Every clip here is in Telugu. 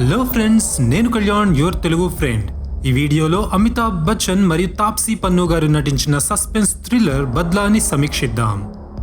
హలో ఫ్రెండ్స్ నేను కళ్యాణ్ యువర్ తెలుగు ఫ్రెండ్ ఈ వీడియోలో అమితాబ్ బచ్చన్ మరియు తాప్సీ పన్ను గారు నటించిన సస్పెన్స్ థ్రిల్లర్ బద్లాని సమీక్షిద్దాం.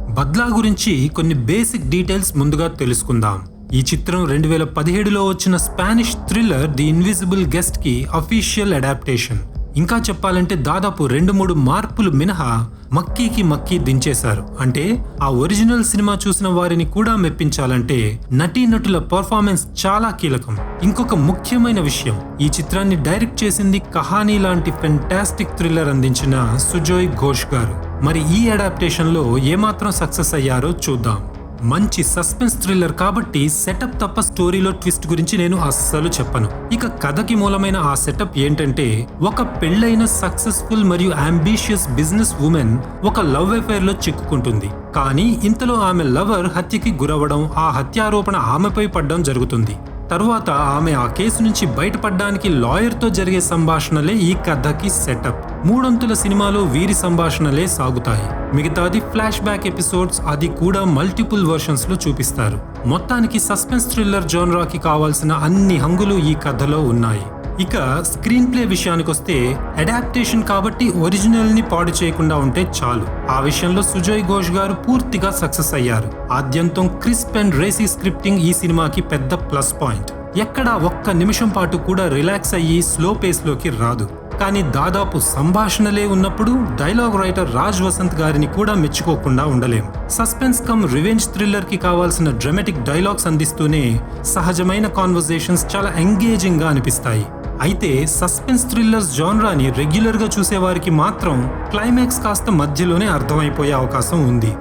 బద్లా గురించి కొన్ని బేసిక్ డీటెయిల్స్ ముందుగా తెలుసుకుందాం. ఈ చిత్రం రెండు వేల పదిహేడులో వచ్చిన స్పానిష్ థ్రిల్లర్ ది ఇన్విజిబుల్ గెస్ట్కి అఫీషియల్ అడాప్టేషన్ ఇంకా చెప్పాలంటే దాదాపు రెండు మూడు మార్పులు మినహా మక్కీకి మక్కీ దించేశారు. అంటే ఆ ఒరిజినల్ సినిమా చూసిన వారిని కూడా మెప్పించాలంటే నటీనటుల పర్ఫార్మెన్స్ చాలా కీలకం. ఇంకొక ముఖ్యమైన విషయం ఈ చిత్రాన్ని డైరెక్ట్ చేసింది కహానీ లాంటి ఫెంటాస్టిక్ థ్రిల్లర్ అందించిన సుజోయ్ ఘోష్ గారు. మరి ఈ అడాప్టేషన్లో ఏమాత్రం సక్సెస్ అయ్యారో చూద్దాం. మంచి సస్పెన్స్ థ్రిల్లర్ కాబట్టి సెటప్ తప్ప స్టోరీలో ట్విస్ట్ గురించి నేను అస్సలు చెప్పను. ఇక కథకి మూలమైన ఆ సెటప్ ఏంటంటే ఒక పెళ్ళైన సక్సెస్ఫుల్ మరియు అంబిషియస్ బిజినెస్ ఉమెన్ ఒక లవ్ అఫైర్లో చిక్కుకుంటుంది. కానీ ఇంతలో ఆమె లవర్ హత్యకి గురవడం ఆ హత్యారోపణ ఆమెపై పడడం జరుగుతుంది. తరువాత ఆమె ఆ కేసు నుంచి బయటపడడానికి లాయర్తో జరిగే సంభాషణలే ఈ కథకి సెటప్. మూడొంతుల సినిమాలో వీరి సంభాషణలే సాగుతాయి. మిగతాది ఫ్లాష్ బ్యాక్ ఎపిసోడ్స్ అది కూడా మల్టిపుల్ వర్షన్స్లో చూపిస్తారు. మొత్తానికి సస్పెన్స్ థ్రిల్లర్ జోన్రాకి కావాల్సిన అన్ని హంగులు ఈ కథలో ఉన్నాయి. ఇక స్క్రీన్ ప్లే విషయానికొస్తే అడాప్టేషన్ కాబట్టి ఒరిజినల్ని పాడు చేయకుండా ఉంటే చాలు. ఆ విషయంలో సుజయ్ ఘోష్ గారు పూర్తిగా సక్సెస్ అయ్యారు. ఆద్యంతం క్రిస్ప్ అండ్ రేసీ స్క్రిప్టింగ్ ఈ సినిమాకి పెద్ద ప్లస్ పాయింట్. ఎక్కడా ఒక్క నిమిషం పాటు కూడా రిలాక్స్ అయ్యి స్లో పేస్లోకి రాదు. కానీ దాదాపు సంభాషణలే ఉన్నప్పుడు డైలాగ్ రైటర్ రాజ్ వసంత్ గారిని కూడా మెచ్చుకోకుండా ఉండలేం. సస్పెన్స్ కమ్ రివెంజ్ థ్రిల్లర్కి కావాల్సిన డ్రమాటిక్ డైలాగ్స్ అందిస్తూనే సహజమైన కాన్వర్జేషన్స్ చాలా ఎంగేజింగ్గా అనిపిస్తాయి. అయితే సస్పెన్స్ థ్రిల్లర్స్ జాన్రాని రెగ్యులర్గా చూసేవారికి మాత్రం క్లైమాక్స్ కాస్త మధ్యలోనే అర్థమైపోయే అవకాశం ఉంది.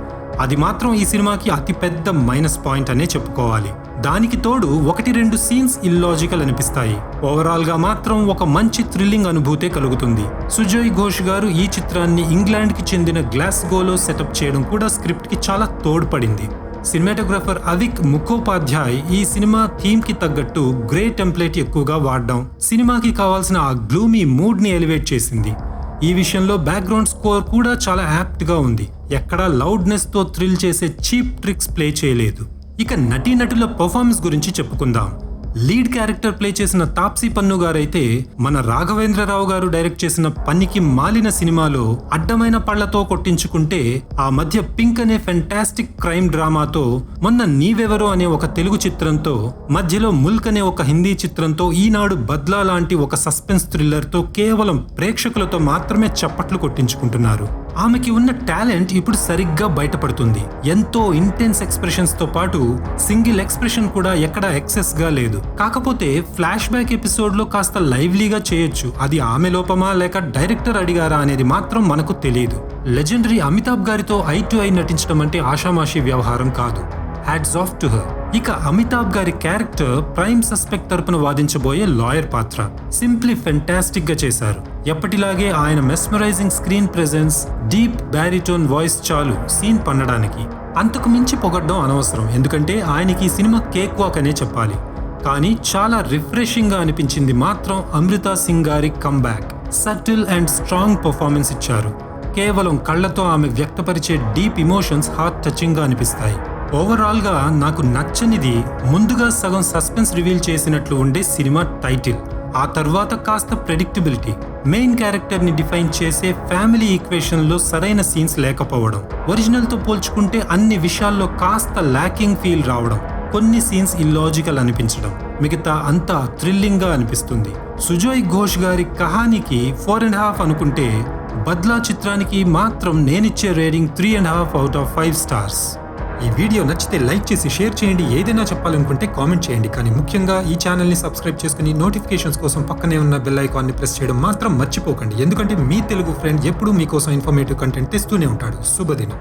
అది మాత్రం ఈ సినిమాకి అతిపెద్ద మైనస్ పాయింట్ అనే చెప్పుకోవాలి. దానికి తోడు ఒకటి రెండు సీన్స్ ఇల్లాజికల్ అనిపిస్తాయి. ఓవరాల్గా మాత్రం ఒక మంచి థ్రిల్లింగ్ అనుభూతే కలుగుతుంది. సుజయ్ ఘోష్ గారు ఈ చిత్రాన్ని ఇంగ్లాండ్కి చెందిన గ్లాస్గోలో సెటప్ చేయడం కూడా స్క్రిప్ట్కి చాలా తోడ్పడింది. సినిమాటోగ్రాఫర్ అవిక్ ముఖోపాధ్యాయ్ ఈ సినిమా థీమ్కి తగ్గట్టు గ్రే టెంప్లెట్ ఎక్కువగా వాడడం సినిమాకి కావాల్సిన ఆ గ్లూమీ మూడ్ని ఎలివేట్ చేసింది. ఈ విషయంలో బ్యాక్గ్రౌండ్ స్కోర్ కూడా చాలా యాప్ట్గా ఉంది. ఎక్కడా లౌడ్నెస్తో థ్రిల్ చేసే చీప్ ట్రిక్స్ ప్లే చేయలేదు. ఇక నటీనటుల పర్ఫార్మెన్స్ గురించి చెప్పుకుందాం. లీడ్ క్యారెక్టర్ ప్లే చేసిన తాప్సీ పన్ను గారైతే మన రాఘవేంద్రరావు గారు డైరెక్ట్ చేసిన పనికి మాలిన సినిమాలో అడ్డమైన పళ్ళతో కొట్టించుకుంటే ఆ మధ్య పింక్ అనే ఫెంటాస్టిక్ క్రైమ్ డ్రామాతో మొన్న నీవెవరో అనే ఒక తెలుగు చిత్రంతో మధ్యలో ముల్క్ అనే ఒక హిందీ చిత్రంతో ఈనాడు బద్లా లాంటి ఒక సస్పెన్స్ థ్రిల్లర్తో కేవలం ప్రేక్షకులతో మాత్రమే చప్పట్లు కొట్టించుకుంటున్నారు. ఆమెకి ఉన్న టాలెంట్ ఇప్పుడు సరిగ్గా బయటపడుతుంది. ఎంతో ఇంటెన్స్ ఎక్స్ప్రెషన్స్తో పాటు సింగిల్ ఎక్స్ప్రెషన్ కూడా ఎక్కడ ఎక్సెస్గా లేదు. కాకపోతే ఫ్లాష్ బ్యాక్ ఎపిసోడ్లో కాస్త లైవ్లీగా చేయొచ్చు. అది ఆమె లోపమా లేక డైరెక్టర్ అడిగారా అనేది మాత్రం మనకు తెలియదు లెజెండరీ అమితాబ్ గారితో ఐ టు ఐ నటించడం అంటే ఆషామాషి వ్యవహారం కాదు. హ్యాడ్స్ ఆఫ్ టు హర్ ఇక అమితాబ్ గారి క్యారెక్టర్ ప్రైమ్ సస్పెక్ట్ తరపున వాదించబోయే లాయర్ పాత్ర సింప్లీ ఫెంటాస్టిక్గా చేశారు. ఎప్పటిలాగే ఆయన mesmerizing screen presence deep baritone voice చాలు సీన్ పన్నడానికి. అంతకు మించి పొగడ్డం అనవసరం ఎందుకంటే ఆయనకి ఈ సినిమా కేక్ వాక్ అనే చెప్పాలి. కానీ చాలా రిఫ్రెషింగ్గా అనిపించింది మాత్రం అమృతా సింగ్ గారి comeback subtle and strong performance ఇచ్చారు. కేవలం కళ్ళతో ఆమె వ్యక్తపరిచే డీప్ ఇమోషన్స్ హార్ట్ టచింగ్గా అనిపిస్తాయి. ఓవరాల్గా నాకు నచ్చనిది ముందుగా సగం సస్పెన్స్ రివీల్ చేసినట్లు ఉండే సినిమా టైటిల్ ఆ తర్వాత కాస్త ప్రెడిక్టబిలిటీ మెయిన్ క్యారెక్టర్ని డిఫైన్ చేసే ఫ్యామిలీ ఈక్వేషన్లో సరైన సీన్స్ లేకపోవడం ఒరిజినల్తో పోల్చుకుంటే అన్ని విషయాల్లో కాస్త ల్యాకింగ్ ఫీల్ రావడం కొన్ని సీన్స్ ఇల్లాజికల్ అనిపించడం మిగతా అంతా థ్రిల్లింగ్గా అనిపిస్తుంది. సుజోయ్ ఘోష్ గారి కహానికి ఫోర్ అండ్ హాఫ్ అనుకుంటే బద్లా చిత్రానికి మాత్రం నేనిచ్చే rating three and half out of five stars ఈ వీడియో నచ్చితే లైక్ చేసి షేర్ చేయండి. ఏదైనా చెప్పాలనుకుంటే కామెంట్ చేయండి. కానీ ముఖ్యంగా ఈ ఛానల్ని సబ్స్క్రైబ్ చేసుకుని నోటిఫికేషన్స్ కోసం పక్కనే ఉన్న బెల్ ఐకాన్ని ప్రెస్ చేయడం మాత్రం మర్చిపోకండి. ఎందుకంటే మీ తెలుగు ఫ్రెండ్ ఎప్పుడూ మీకోసం ఇన్ఫర్మేటివ్ కంటెంట్ తెస్తూనే ఉంటాడు. శుభదినం.